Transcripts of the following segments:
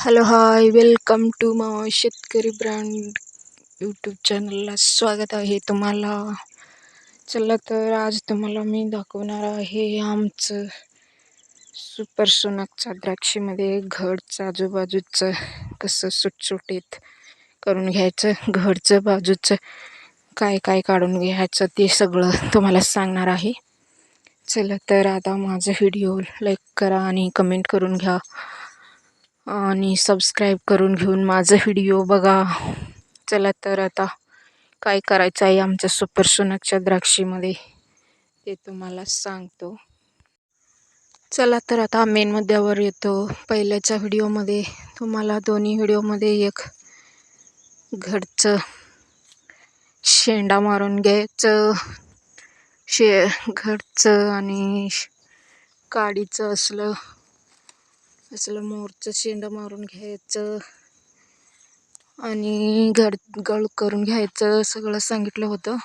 Hello hi welcome to my शेतकरी brand YouTube चॅनलला स्वागत आहे तुम्हाला चला तर आज तुम्हाला मी दाखवणार आहे आमचं सुपर सोनाकच्या द्राक्षीमध्ये घडचं आजूबाजूचं कसं सुटसुटीत करून घ्यायचं घडचं बाजूचं काय काय काढून घ्यायचं ते सगळं तुम्हाला सांगणार आहे चला तर आता माझा व्हिडिओ लाईक करा आणि कमेंट करून घ्या आणि सबस्क्राईब करून घेऊन माझं व्हिडिओ बघा. चला तर आता काय करायचं आहे आमच्या सुपर सोनाकच्या द्राक्षीमध्ये ते तुम्हाला सांगतो. चला तर आता मेन मुद्द्यावर येतो. पहिल्याच्या व्हिडिओमध्ये तुम्हाला दोन्ही व्हिडिओमध्ये एक घरचं शेंडा मारून घ्यायचं. शे घरचं आणि काडीचं असलं. असलं मोरचं शेंडा मारून घ्यायचं आणि गड गळ करून घ्यायचं सगळं सांगितलं होतं.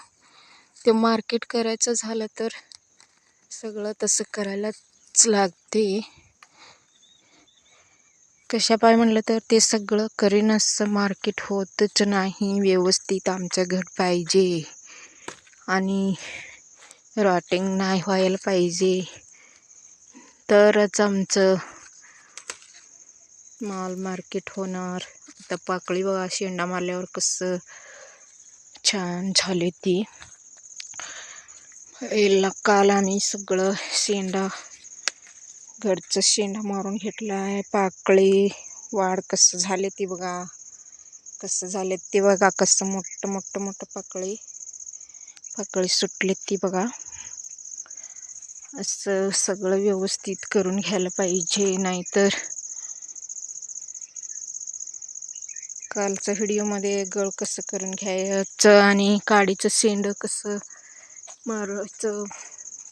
ते मार्केट करायचं झालं तर सगळं तसं करायलाच लागते. कशा पाय म्हणलं तर ते सगळं करीन असं मार्केट होतच नाही व्यवस्थित आमच्या घर पाहिजे. आणि रॉटिंग नाही व्हायला पाहिजे. तरच आमचं माल मार्केट होणार. आता पाकळी बघा शेंडा मारल्यावर कसं छान झाले ती. पहिला काल आम्ही सगळं शेंडा घरचं शेंडा मारून घेतला आहे पाकळी वाढ कसं झाले ती बघा. कसं झाले ते बघा कसं मोठं मोठं मोठं पाकळी. पाकळी सुटले ती बघा. असं सगळं व्यवस्थित करून घ्यायला पाहिजे नाहीतर कालच्या व्हिडिओमध्ये गळ कसं करून घ्यायचं आणि काडीचं शेंड कसं मारायचं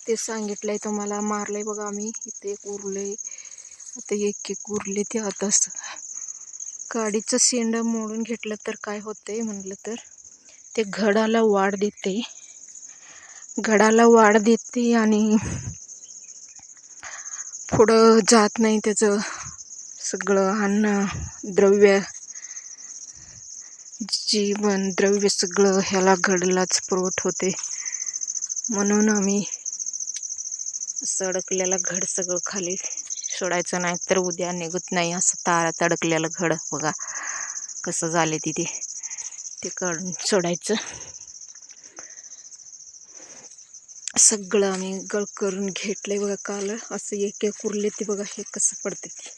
ते सांगितलं आहे तुम्हाला मारलं आहे बघा आम्ही. इथे एक उरले आता एक एक उरले ते आता काडीचं शेंड मोडून घेतलं तर काय होतंय म्हटलं तर? ते घडाला वाढ देते. घडाला वाढ देते आणि पुढं जात नाही त्याचं सगळं अन्न द्रव्य जीवन द्रव्य सगळं ह्याला घडलाच पुरवठ होते. म्हणून आम्ही असं घड सगळं खाली सोडायचं नाही तर उद्या निघत नाही असं तारात अडकलेलं घड. बघा कसं झाले तिथे ते. काढून सोडायचं. सगळं आम्ही गळ करून घेतलंय बघा काल. असं एक एक उरले ते बघा हे कसं पडते ते.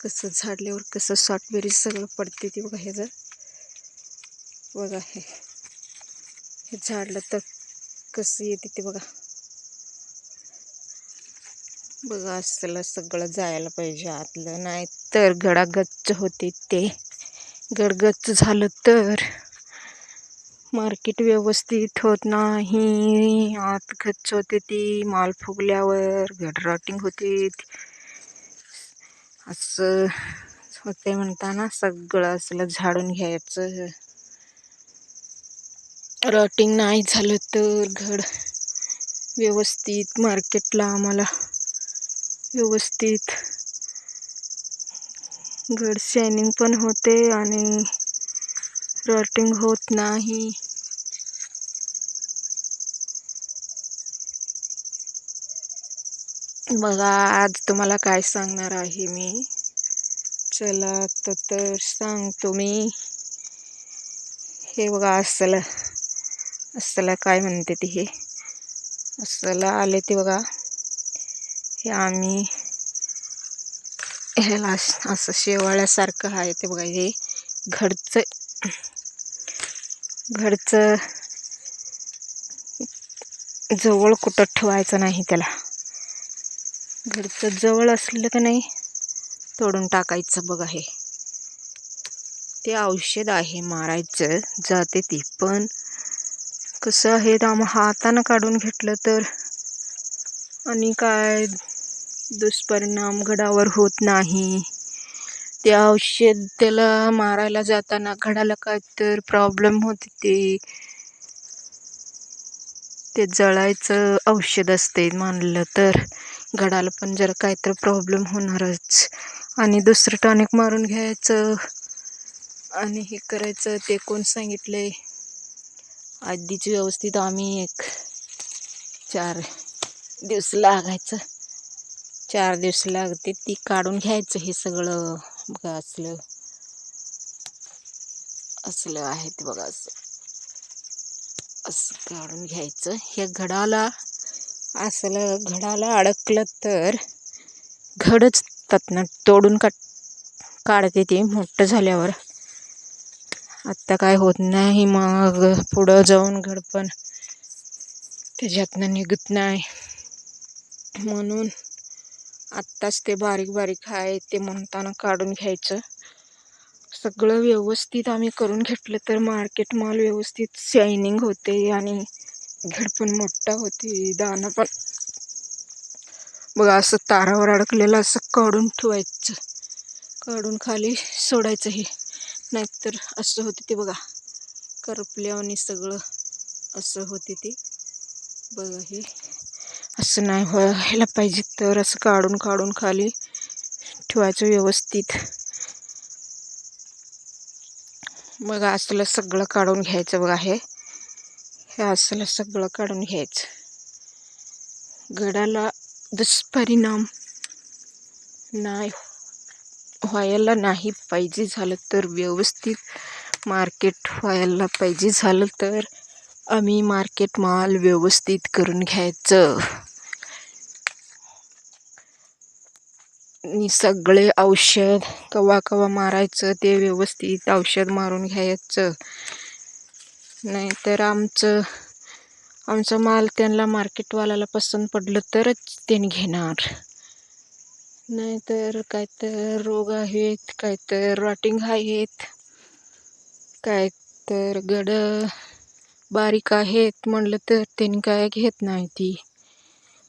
कसं झाडल्यावर कसं सॉफ्टवेअर सगळं पडते ते बघा हे जर. बघा हे हे झाडलं तर कसं येते ते बघा. बघा असलं सगळं जायला पाहिजे आतलं नाही तर गडागच्च होते ते. गडगच्च झालं तर मार्केट व्यवस्थित होत नाही. आत गच्च होते ती माल फुगल्यावर गड रॉटिंग होते. असं होते म्हणताना सगळं असलं झाडून घ्यायचं. रॉटिंग नाही झालं तर घड व्यवस्थित मार्केटला आम्हाला व्यवस्थित. घड शायनिंग पण होते आणि रॉटिंग होत नाही. बघा आज तुम्हाला काय सांगणार आहे मी? चला तर सांगतो मी. हे बघा असलं. असलं काय म्हणते ती हे? असलं आले ते बघा. हे आम्ही ह्याला असं शेवाळ्यासारखं आहे ते बघा हे. घरचं घरचं जवळ कुठं ठेवायचं नाही त्याला. घरचं जवळ असलं का नाही तोडून टाकायचं बघा हे. ते औषध आहे मारायचं जाते ती पण कसं आहे? दाम हातानं काढून घेतलं तर? आणि काय? दुष्परिणाम घडावर होत नाही. ते औषध त्याला मारायला जाताना घडाला काय तर प्रॉब्लेम होते ते. ते जळायचं औषध असते मानलं तर. घडाला पण जरा काहीतरी प्रॉब्लेम होणारच. आणि दुसरं टॉनिक मारून घ्यायचं. आणि हे करायचं ते कोण सांगितलं आहे आधीच व्यवस्थित आम्ही एक चार दिवस लागायचं. चार दिवस लागते ती काढून घ्यायचं हे सगळं. बघा असलं असलं आहे ते बघा असं. असं काढून घ्यायचं. हे घडाला असलं घडाला अडकलं तर घडच तत्न तोडून का काढते ते. मोठं झाल्यावर. आत्ता काय होत नाही मग पुढं जाऊन घड पण त्याच्यातनं निघत नाही. म्हणून आत्ताच ते बारीक बारीक आहे ते म्हणताना काढून घ्यायचं. सगळं व्यवस्थित आम्ही करून घेतलं तर मार्केट माल व्यवस्थित शायनिंग होते आणि घड पण मोठा होते दाणं पण. बघा असं तारावर अडकलेलं असं काढून ठेवायचं. काढून खाली सोडायचं हे. नाहीतर असं होते ते बघा. करपल्यावानी सगळं असं होते ते. बघा हे. असं नाही व्हायला पाहिजे तर असं काढून काढून खाली ठेवायचं व्यवस्थित. बघा असलं सगळं काढून घ्यायचं बघा हे. हे असलं सगळं काढून घ्यायचं. गडाला दुष्परिणाम नाही. व्हायला नाही पाहिजे झालं तर व्यवस्थित मार्केट व्हायला पाहिजे झालं तर आम्ही मार्केट माल व्यवस्थित करून घ्यायचं. आणि सगळे औषध कवा कवा मारायचं ते व्यवस्थित औषध मारून घ्यायचं. नाहीतर आमचं आमचा माल त्यांना मार्केटवाल्याला पसंत पडलं तरच त्यांनी घेणार. नाहीतर काय तर रोग आहेत काय तर रॉटिंग आहेत काय तर गड बारीक आहेत म्हणलं तर त्यांनी काय घेत नाही ती.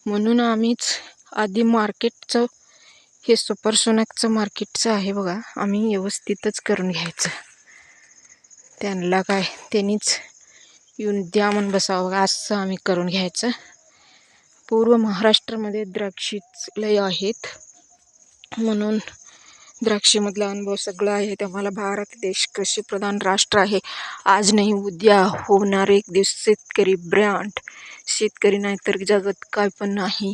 म्हणून आम्हीच आधी मार्केटचं हे सुपर सोनॅकचं मार्केटचं आहे बघा आम्ही व्यवस्थितच करून घ्यायचं. त्यांना काय त्यांनीच येऊन द्या म्हणून बसावं बघा असं आम्ही करून घ्यायचं. पूर्व महाराष्ट्रामध्ये द्राक्षीच लय आहेत. म्हणून द्राक्षेमधला अनुभव सगळं आहे. आम्हाला भारत देश कृषीप्रधान राष्ट्र आहे. आज नाही उद्या होणार एक दिवस शेतकरी ब्रँड. शेतकरी नाही तर जगत काय पण नाही.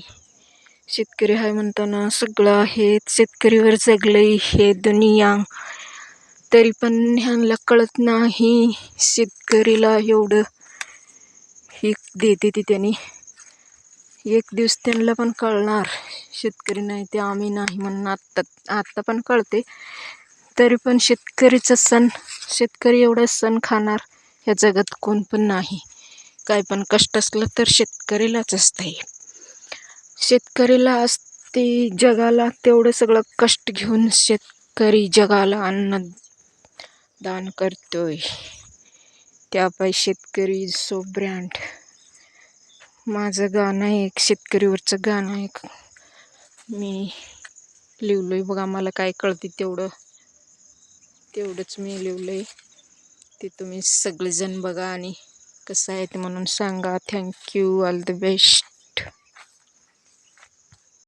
शेतकरी आहे म्हणताना सगळं आहे शेतकरीवर जगले हे दुनिया. तरी पण ह्यांना कळत नाही शेतकरीला एवढं ही देते ती त्यांनी. एक दिवस त्यांना पण कळणार. शेतकरी नाही ते आम्ही नाही म्हणून आत्ता आत्ता पण कळते. तरी पण शेतकरीचं सण शेतकरी एवढं सण खाणार ह्या जगात कोण पण नाही. काय पण कष्ट असलं तर शेतकरीलाच असतं शेतकरीला असते जगाला तेवढं सगळं कष्ट घेऊन शेतकरी जगाला अन्न दान करतोय. त्यापायी शेतकरी सो ब्रँड माझं गाणं एक शेतकरीवरचं गाणं एक. मी लिहिलं आहे बघा मला काय कळते तेवढं. तेवढंच मी लिहिलं आहे ते तुम्ही सगळेजण बघा आणि कसं आहे ते म्हणून सांगा. Thank you all the best